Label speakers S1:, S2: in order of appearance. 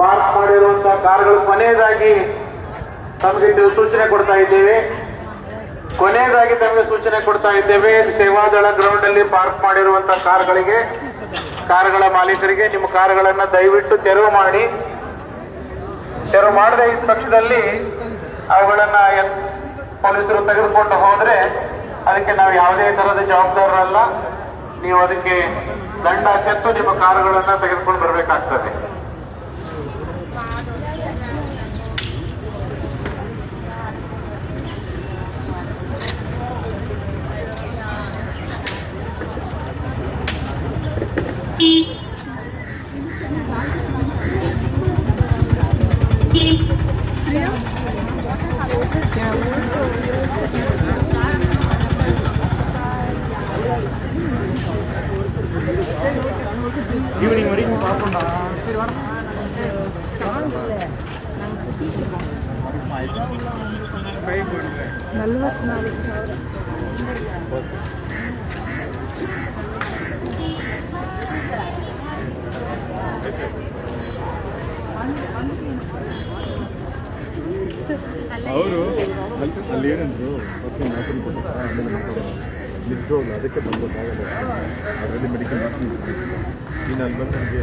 S1: Park ಮಾಡಿರುವಂತಹ ಕಾರ್ಗಳು ಕೊನೆಯದಾಗಿ ತಮಗೆ ಸೂಚನೆ ಕೊಡ್ತಾ ಇದ್ದೇವೆ. ಕೊನೆಯದಾಗಿ ತಮಗೆ ಸೂಚನೆ ಕೊಡ್ತಾ ಇದ್ದೇವೆ, ಸೇವಾದಳ ಗ್ರೌಂಡ್ ಅಲ್ಲಿ ಪಾರ್ಕ್ ಮಾಡಿರುವಂತಹ ಕಾರ್ಗಳಿಗೆ, ಕಾರ್ಗಳ ಮಾಲೀಕರಿಗೆ, ನಿಮ್ಮ ಕಾರುಗಳನ್ನ ದಯವಿಟ್ಟು ತೆರವು ಮಾಡಿ. ತೆರವು ಮಾಡದ ಇದ್ದ ಪಕ್ಷದಲ್ಲಿ ಅವುಗಳನ್ನ ಪೊಲೀಸರು ತೆಗೆದುಕೊಂಡು ಹೋದ್ರೆ ಅದಕ್ಕೆ ನಾವು ಯಾವುದೇ ತರಹದ ಜವಾಬ್ದಾರರಲ್ಲ. ನೀವು ಅದಕ್ಕೆ ದಂಡ ಕೆತ್ತು ನಿಮ್ಮ ಕಾರುಗಳನ್ನ ತೆಗೆದುಕೊಂಡು ಬರಬೇಕಾಗ್ತದೆ.
S2: ஈவினிங் வரைக்கும் பார்ப்போம்டா
S3: ನಲವತ್ನಾಲ್ಕು ಸಾವಿರ
S2: ಅವರು ಅಲ್ಲಿ ಏನಂದ್ರು ಫಸ್ಟ್ ಮಾತನ್ನು ಕೊಟ್ಟು ಆಮೇಲೆ ನಿಜವಾಗ್ಲು ಅದಕ್ಕೆ ಬಂದದ್ದಾಗಲ್ಲ ಅದರಲ್ಲಿ ಮೆಡಿಕಲ್ ನೀನು ಅಲ್ಲಿ ಬಂದು ನನಗೆ